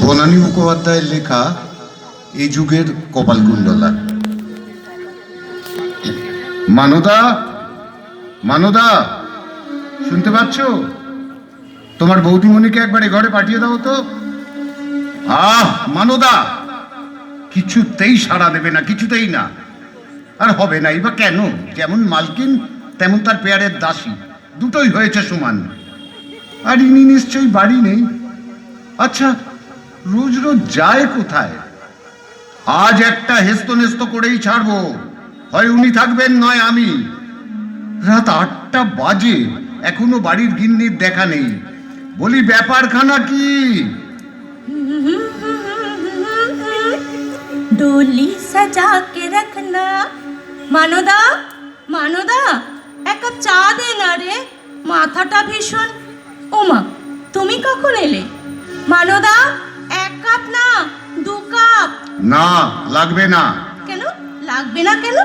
বনানী মুখোপাধ্যায়ের লেখা এই যুগের কপালকুণ্ডলা মানদা মানদা, শুনতে পাচ্ছ? তোমার বৌদিমণিকে একবার ঘরে পাঠিয়ে দাও তো। আহ, মানদা, কিছুতেই সাড়া দেবে না, কিছুতেই না। আর হবে না বা কেন? যেমন মালকিন, তেমন তার পেয়ারের দাসী। দুটোই হয়েছে সমান। আর ইনি নিশ্চয়ই বাড়ি নেই। আচ্ছা রোজ রোজ যায় কোথায় আজ একটা হেস্ত নেস্ত করেই ছাড়বো হয় উনি থাকবেন নয় আমি রাত আটটা বাজে এখনো বাড়ির গিন্নির দেখা নেই বলি ব্যাপারখানা কি डोली सजा के रखना মানদা মানদা এক কাপ চা দে না রে মাথাটা ভীষণ ওমা তুমি কখন এলে মানদা এক কাপ না দু কাপ। না লাগবে না। কেন? লাগবে না কেন?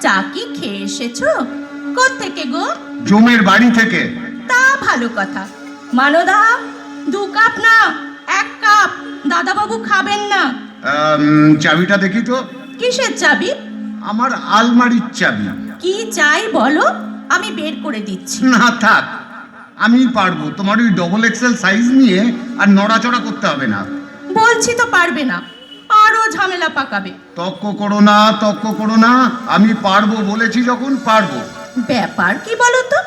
চা কি খেয়ে এসেছ? থেকে গো? জমের বাড়ি থেকে। তা ভালো কথা। মানদা দু কাপ না এক কাপ। দাদাবাবু খাবেন না। চাবিটা দেখি তো। কিসের চাবি? আমার আলমারির চাবি। কি চাই বলো? আমি বের করে দিচ্ছি। না থাক। আমি পারব। তোমার ওই ডবল এক্সেল সাইজ নিয়ে আর নড়াচড়া করতে হবে না। বলছি তো পারবে না। আরও ঝামেলা পাকাবে। তক্ক করো না তক্ক করো না আমি পারব বলেছি যখন পারব। ব্যাপার কি বলো তো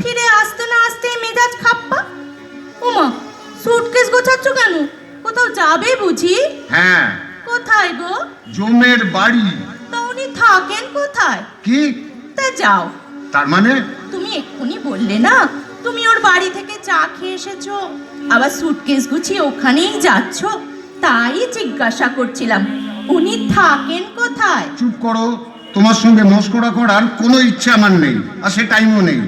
ফিরে আসতে না আসতে মেজাজ খাপ্পা। ওমা সুটকেস গোছাচ্ছ কেন? কোথাও যাবে বুঝি? হ্যাঁ। কোথায় গো? জমের বাড়ি। তা উনি থাকেন কোথায়? কি? তা যাও। তার মানে? তুমি এক্ষুনি বললে না তুমি ওর বাড়ি থেকে চা খেয়ে এসেছ। আবার সুটকেস গুছিয়ে ওখানেই যাচ্ছ? তাই জিজ্ঞাসা করছিলাম উনি থাকেন কোথায়? চুপ করো তোমার সঙ্গে মস্করা করার কোনো ইচ্ছা আমার নেই আর সে টাইমও নেই।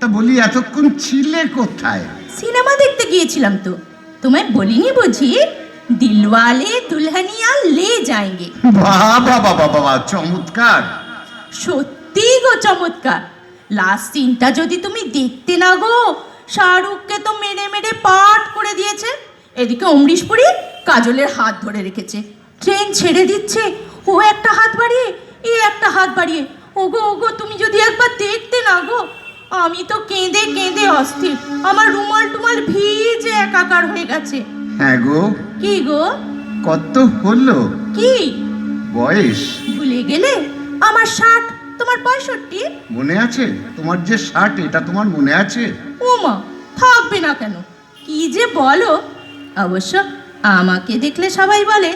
তা বলি এতক্ষণ ছিলে কোথায়? সিনেমা দেখতে গিয়েছিলাম তো। তোমায় বলিনি বুঝি? দিলওয়ালে দুলহানিয়া লে যাएंगे বাবা বাবা বাবা চমৎকার। সত্যি গো চমৎকার। লাস্ট সিনটা যদি তুমি দেখতে না গো শাহরুখকে তো মেরে মেরে পাট করে দিয়েছে। এদিকে অমরিশ পুরি কাজলের হাত ধরে রেখেছে। ট্রেন ছেড়ে দিচ্ছে। ও একটা হাত বাড়িয়ে এ একটা হাত বাড়িয়ে। ওগো ওগো তুমি যদি একবার দেখতে না গো আমি তো কেঁদে কেঁদে অস্থির। আমার রুমাল টুমাল ভিজে একাকার হয়ে গেছে। হ্যাঁ গো। কি গো? কত হলো? কি? বয়স? ভুলে গেলে? আমার ষাট তোমার পঁয়ষট্টি? মনে আছে? তোমার যে শার্ট এটা তোমার মনে আছে? ওমা থাকবে না কেন? কি যে বলো? অবশ্য আমাকে দেখলে সবাই বলে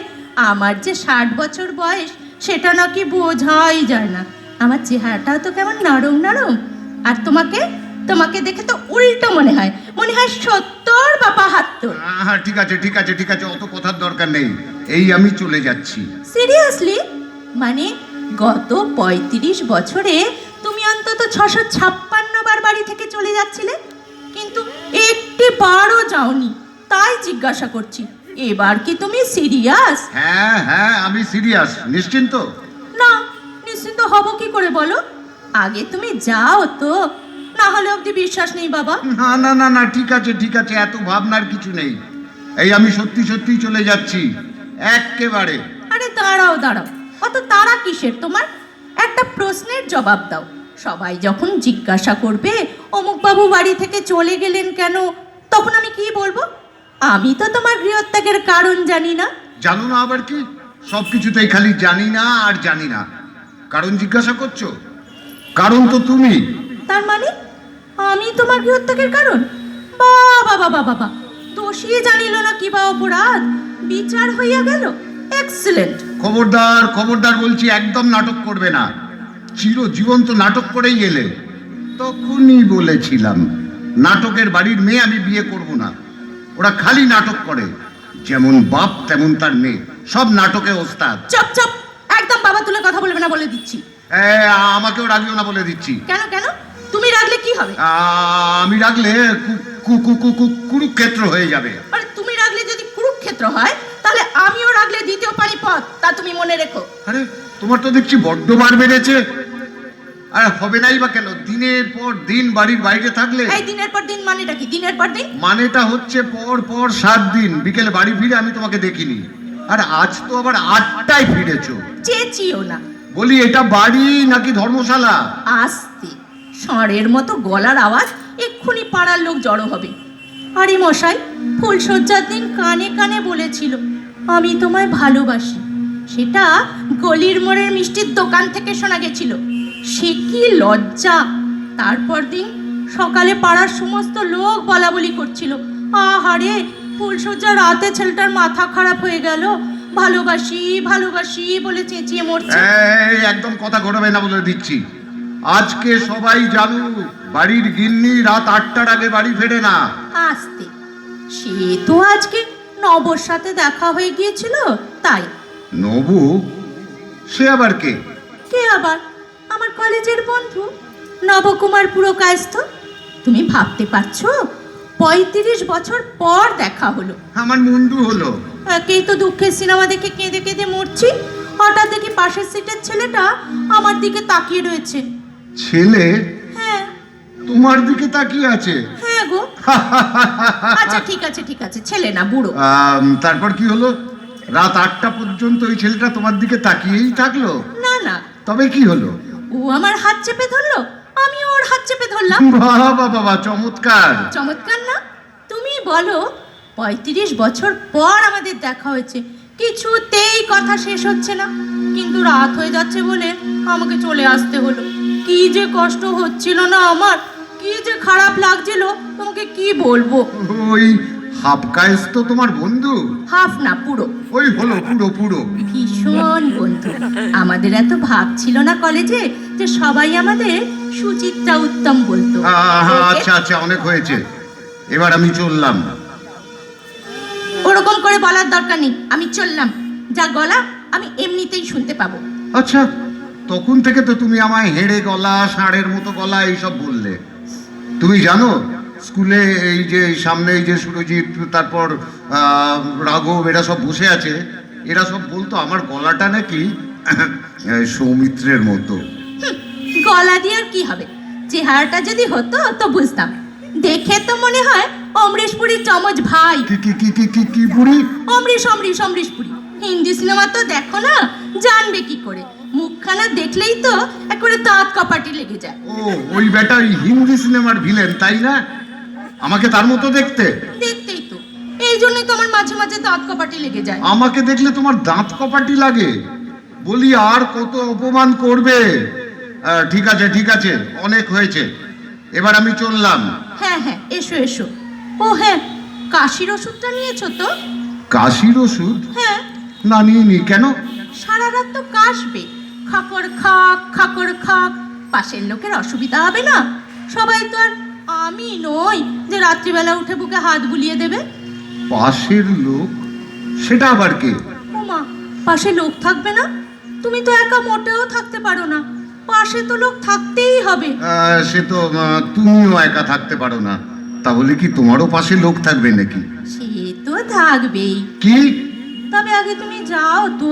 আমার যে ষাট বছর বয়স সেটা নাকি বোঝাই যায় না। আমার চেহারাটাও তো কেমন নরম নরম। আর তোমাকে তোমাকে দেখে তো উল্টো মনে হয় মনে হয় সত্তর বা বাহাত্তর। হ্যাঁ ঠিক আছে ঠিক আছে ঠিক আছে অত কথার দরকার নেই। এই আমি চলে যাচ্ছি। সিরিয়াসলি মানে গত পঁয়ত্রিশ বছরে তুমি অন্তত ছশো ছাপ্পান্ন বার বাড়ি থেকে চলে যাচ্ছিলে? কিন্তু একটি বারও যাওনি। তাই জিজ্ঞাসা করছি এবার কি তুমি সিরিয়াস? হ্যাঁ হ্যাঁ আমি সিরিয়াস। নিশ্চিন্ত? না নিশ্চিন্ত হব কি করে বলো? আগে তুমি যাও তো না হলে অবধি বিশ্বাস নেই বাবা। না না না না ঠিক আছে ঠিক আছে এত ভাবনার কিছু নেই। এই আমি সত্যি সত্যি চলে যাচ্ছি একেবারে আরে দাঁড়াও দাঁড়াও। অত তারা কিসের তোমার? একটা প্রশ্নের জবাব দাও। সবাই যখন জিজ্ঞাসা করবে অমুক বাবু বাড়ি থেকে চলে গেলেন কেন? তখন আমি কি বলব? আমি তো তোমার গৃহত্যাগের কারণ জানি না। জানো না আবার কি? সব কিছুতেই খালি জানি না আর জানি না। কারণ জিজ্ঞাসা করছ? কারণ তো তুমি। তার মানে? আমি তোমার গৃহত্যাগের কারণ? বাবা বাবা বাবা। দোষিয়ে জানিল না কি বা অপরাধ? বিচার হইয়া গেল? এক্সেলেন্ট খবরদার খবরদার বলছি একদম নাটক করবে না। চিরজীবন তো নাটক করেই এলে তখনই বলেছিলাম নাটকের বাড়ির মেয়ে আমি বিয়ে করব না। ওরা খালি নাটক করে যেমন বাপ তেমন তার মেয়ে। সব নাটকে ওস্তাদ। চপ চপ! একদম বাবা তুলে কথা বলবে না বলে দিচ্ছি। এ, আমাকেও রাগিও না বলে দিচ্ছি। কেন কেন? তুমি রাখলে কি হবে? আ, আমি রাগলে কু- কু- কু- কু- কু- কুরুক্ষেত্র হয়ে যাবে। আরে তুমি রাখলে যদি কুরুক্ষেত্র হয় তাহলে আমিও রাখলে দ্বিতীয় পারি পানিপথ তা তুমি মনে রেখো। আরে তোমার তো দেখছি বড্ড বার বেড়েছে। আর হবে নাই বা কেন? দিনের পর দিন বাড়ির বাইরে থাকলে এই দিনের পর দিন মানেটা কি? দিনের পর দিন? মানেটা হচ্ছে পর পর সাত দিন। বিকেলে বাড়ি ফিরে আমি তোমাকে দেখিনি। আর আজ তো আবার আটটায় ফিরেছো। চেঁচিও না। বলি এটা বাড়ি নাকি ধর্মশালা? আস্তে। ষাঁড়ের মতো গলার আওয়াজ এক্ষুনি পাড়ার লোক জড়ো হবে। আরে মশাই ফুলসজ্জার দিন কানে কানে বলেছিল আমি তোমায় ভালোবাসি। সেটা গলির মোড়ের মিষ্টির দোকান থেকে শোনা গেছিল। সে কি লজ্জা? তারপর দিন সকালে পাড়ার সমস্ত লোক বলা বলি করছিল। আহারে ফুলসজ্জা রাতে ছেলেটার মাথা খারাপ হয়ে গেল। ভালোবাসি ভালোবাসি বলে চেঁচিয়ে মরছে। এই একদম কথা ঘটাবে না বলে দিচ্ছি। আজকে সবাই জানুক বাড়ির গিন্নি রাত আটটার আগে বাড়ি ফেরে না। আসতে। সে তো আজকে নবর সাথে দেখা হয়ে গিয়েছিল তাই। নবু সে আবার কে? কে আবার? আমার কলেজের বন্ধু। নবকুমার পুরো কায়স্থ। তুমি ভাবতে পারছ? পঁয়ত্রিশ বছর পর দেখা হলো। আমার মুন্ডু হলো। একেই তো দুঃখের সিনেমা দেখে কেঁদে কেঁদে মরছি। হঠাৎ দেখি পাশের সিটের ছেলেটা আমার দিকে তাকিয়ে রয়েছে। ছেলে? হ্যাঁ। তোমার দিকে তাকিয়ে আছে? হ্যাঁ গো। আচ্ছা ঠিক আছে ঠিক আছে ছেলে না বুড়ো। তারপর কি হলো? রাত আটটা পর্যন্ত ওই ছেলেটা তোমার দিকে তাকিয়েই থাকল? না না। তবে কি হলো? ও আমার হাত চেপে ধরলো? আমি ওর হাত চেপে ধরলাম। বাবা বাবা চমৎকার। চমৎকার না? তুমি বলো পঁয়ত্রিশ বছর পর আমাদের দেখা হয়েছে। কিছুতেই কথা শেষ হচ্ছে না। কিন্তু রাত হয়ে যাচ্ছে বলে আমাকে চলে আসতে হলো। কি যে কষ্ট হচ্ছিল না আমার কি যে খারাপ লাগছিল তোমাকে কি বলব? ওই হাফ কায়েস তো তোমার বন্ধু। হাফ না পুরো। ওই হলো পুরো পুরো। ভীষণ বন্ধু। আমাদের এত ভাব ছিল না কলেজে যে সবাই আমাদের সুচিত্রা উত্তম বলতো। আচ্ছা আচ্ছা অনেক হয়েছে। এবার আমি চললাম। ওরকম করে বলার দরকার নেই। আমি চললাম। যা গলা আমি এমনিতেই শুনতে পাবো। আচ্ছা তখন থেকে তো তুমি আমায় হেড়ে গলা ষাঁড়ের মতো গলা এইসব বললে। তুমি জানো স্কুলে এই যে সামনে এই যে সুরজিৎ তারপর রাঘব এরা সব বসে আছে। এরা সব বলতো আমার গলাটা নাকি সৌমিত্রের মতো। গলা দিয়ে আর কি হবে? চেহারাটা যদি হতো তো বুঝতাম। দেখে তো মনে হয় অমরেশ পুরীর চমচ ভাই। কি কি কি কি কি কি বুড়ি? অমরিশ অমরিশ অমরিশ পুরী হিন্দি সিনেমা তো দেখো না জানবে কি করে? মুখখানা দেখলেই তো একবারে দাঁত কপাটি লেগে যায়। ও ওই বেটা ওই হিন্দি সিনেমার ভিলেন তাই না? আমাকে তার মতো দেখতে? দেখতেই তো। এই জন্যই তো আমার মাঝে মাঝে দাঁত কপাটি লেগে যায়। আমাকে দেখলে তোমার দাঁত কপাটি লাগে। বলি আর কত অপমান করবে? ঠিক আছে ঠিক আছে অনেক হয়েছে। এবার আমি চললাম। হ্যাঁ হ্যাঁ এসো এসো। ও হ্যাঁ কাশির ওষুধটা নিয়েছো তো? কাশির ওষুধ? হ্যাঁ। না নিয়ে নি কেন? সারা রাত তো কাশবে। খাকর খাক খাকর খাক। পাশের লোকের অসুবিধা হবে না? সবাই তো আর আমি নই যে রাত্রিবেলা উঠে বুকে হাত বুলিয়ে দেবে। পাশের লোক? সেটা আবার কে? ওমা পাশে লোক থাকবে না? তুমি তো একা মোটেও থাকতে পারো না। পাশে তো লোক থাকতেই হবে। সে তো তুমিও একা থাকতে পারো না। তাহলে কি তোমারও পাশে লোক থাকবে নাকি? সে তো থাকবেই। কি? তবে আগে তুমি যাও তো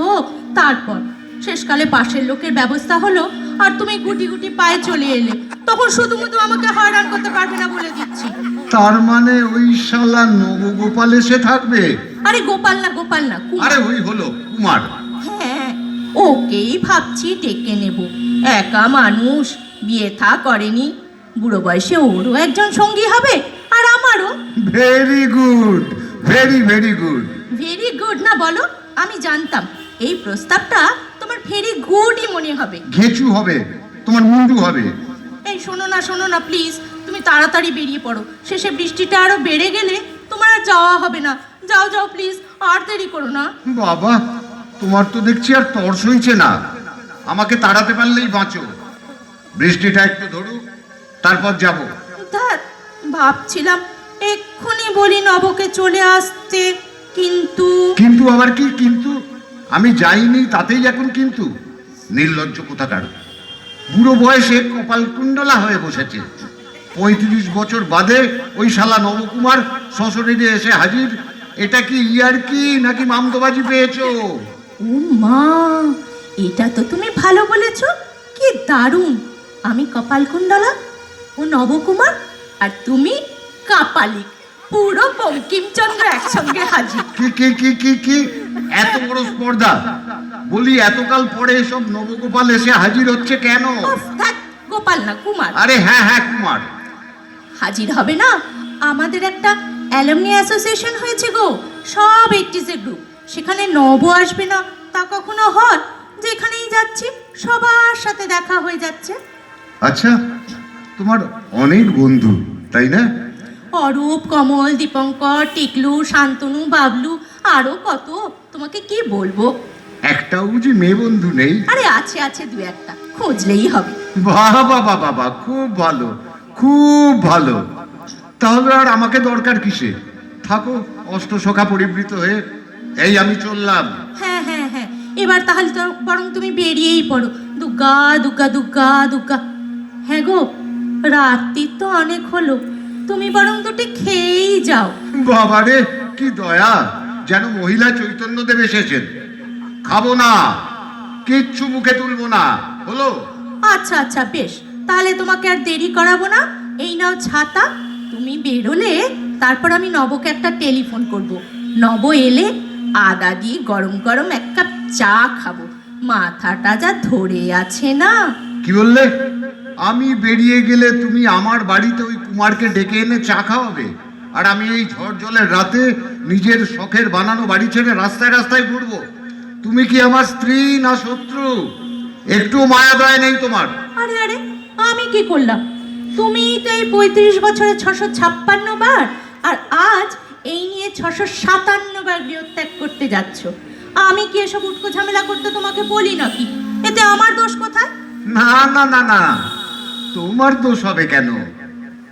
তারপর। শেষকালে পাশের লোকের ব্যবস্থা হলো আর তুমি গুটি গুটি পায়ে চলে এলে। তখন শুধুমুধু আমাকে হয়রান করতে পারবে না বলে দিচ্ছি। তার মানে ওই শালা নবগোপাল এসে থাকবে? আরে গোপাল না গোপাল না কুমার। আরে ওই হলো কুমার। হ্যাঁ ওকেই ভাবছি ডেকে নেব। একা মানুষ বিয়ে থা করেনি। বুড়ো বয়সে ওরও একজন সঙ্গী হবে আর আমারও। Very good very very good very good না বলো আমি জানতাম। এই প্রস্তাবটা ভেরি গুডই মনে হবে। ঘেঁচু হবে তোমার মুন্ডু হবে। এই শোনো না শোনো না প্লিজ তুমি তাড়াতাড়ি বেরিয়ে পড়ো। শেষে বৃষ্টিটা আরও বেড়ে গেলে তোমার আর যাওয়া হবে না। যাও যাও প্লিজ আর দেরি করো না। বাবা তোমার তো দেখছি আর তর সইছে না। আমাকে তাড়াতে পারলেই বাঁচো। বৃষ্টিটা একটু ধরুক তারপর যাব। ধ্যাৎ, ভাবছিলাম এক্ষুনি বলি নবকে চলে আসতে কিন্তু কিন্তু আবার কি কিন্তু আমি যাইনি তাতেই এখন কিন্তু। নির্লজ্জ কোথাকার। বুড়ো বয়সে কপাল কুণ্ডলা হয়ে বসেছে। পঁয়ত্রিশ বছর বাদে ওই শালা নবকুমার শ্বশুরিরে এসে হাজির। এটা কি ইয়ার কি নাকি মামদোবাজি পেয়েছ? ও মা, এটা তো তুমি ভালো বলেছ। কি দারুণ। আমি কপালকুণ্ডলা ও নবকুমার, আর তুমি কাপালিক। পুরো বঙ্কিমচন্দ্র একসঙ্গে হাজির কি কি কি কি কি? এত বড় স্পর্ধা? বলি এতকাল পরে এসব নবগোপাল এসে হাজির হচ্ছে কেন? উফ, ধ্যাৎ, গোপাল না কুমার। আরে হ্যাঁ হ্যাঁ কুমার। হাজির হবে না? আমাদের একটা অ্যালুমনি অ্যাসোসিয়েশন হয়েছে গো। সব এইটিসের গ্রুপ সেখানে নব আসবে না তা কখনো হয়? যেখানেই যাচ্ছি সবার সাথে দেখা হয়ে যাচ্ছে। আচ্ছা তোমার অনেক বন্ধু তাই না? অরূপ কমল দীপঙ্কর টিকলু শান্তনু বাবলু আরও কত? তোমাকে কি বলব? একটাও বুঝি মেয়ে বন্ধু নেই? আরে আছে আছে দু একটা। খুঁজলেই হবে। বাবা বাবা বাবা খুব ভালো খুব ভালো। তাহলে আর আমাকে দরকার কিসে? থাকো অষ্টসখা পরিবৃত হয়ে এই আমি চললাম। হ্যাঁ হ্যাঁ হ্যাঁ। এবার তাহলে তো বরং তুমি বেরিয়েই পড়ো। দুগ্গা দুগ্গা দুগ্গা দুগ্গা। হ্যাঁ গো রাত্রি তো অনেক হলো। তুমি বরং দুটি খেয়েই যাও। বাবারে কি দয়া! যেন মহিলা চৈতন্যদেব এসেছেন। খাব না কিচ্ছু মুখে তুলবো না হলো? আচ্ছা আচ্ছা বেশ। তাহলে তোমাকে আর দেরি করাবো না। এই নাও ছাতা তুমি বেরোলে তারপর আমি নবকে একটা টেলিফোন করব। নব এলে আদা দিয়ে গরম গরম এক কাপ চা খাব। মাথাটা যা ধরে আছে না। কি বললে? আমি বেরিয়ে গেলে তুমি আমার বাড়িতে ওই কুমারকে ডেকে এনে চা খাওয়াবে। আর আমি এই ঝড় জলের রাতে নিজের শখের বানানো বাড়ি ছেড়ে রাস্তায় রাস্তায় ঘুরবো। তুমি কি আমার স্ত্রী না শত্রু? একটু মায়া দয়া নেই তোমার। আরে আরে আমি কি করলাম? তুমি তো এই পঁয়ত্রিশ বছরে ছশো ছাপ্পান্ন বার আর আজ এই নিয়ে ছশো সাতান্ন বার গৃহত্যাগ করতে যাচ্ছ। আমি কি এসব উটকো ঝামেলা করতে তোমাকে বলি নাকি? এতে আমার দোষ কোথায়? না না না না। তোমার দোষ হবে কেন?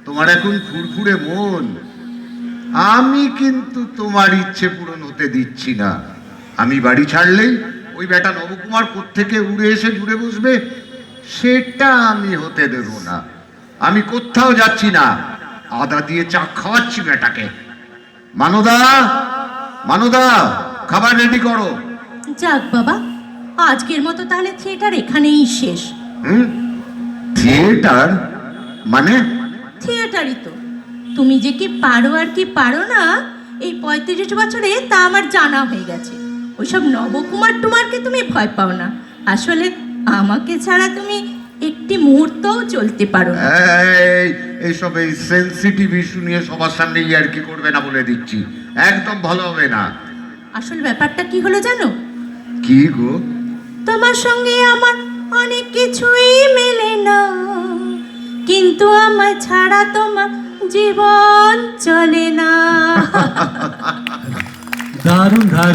তোমার এখন ফুরফুরে মন। আমি কিন্তু তোমার ইচ্ছে পূরণ হতে দিচ্ছি না। আমি বাড়ি ছাড়লেই ওই বেটা নবকুমার কোত্থেকে উড়ে এসে জুড়ে বসবে সেটা আমি হতে দেব না। আমি কোথাও যাচ্ছি না। আদা দিয়ে চা খাওয়াচ্ছি বেটাকে। মানদা মানদা খাবার রেডি করো। যাক বাবা আজকের মতো তাহলে থিয়েটার এখানেই শেষ। হুম? থিয়েটার মানে? থিয়েটারই তো। তুমি যে কি পারো আর কি পারো না এই পঁয়ত্রিশ বছরে তা আমার জানা হয়ে গেছে। ওইসব নবকুমার টুমারকে তুমি ভয় পাও না। আসলে আমাকে ছাড়া তুমি একটি মুহূর্তও চলতে পারো না। এইসব এই সেন্সিটিভ ইস্যু নিয়ে সবার সামনে আর কি করবে না বলে দিচ্ছি। একদম ভালো হবে না। আসল ব্যাপারটা কি হলো জানো? কি গো? তোমার সঙ্গে আমার অনেক কিছুই মেলে না। কিন্তু আমার ছাড়া তোমার জীবন চলে না। দারুণ দারুণ।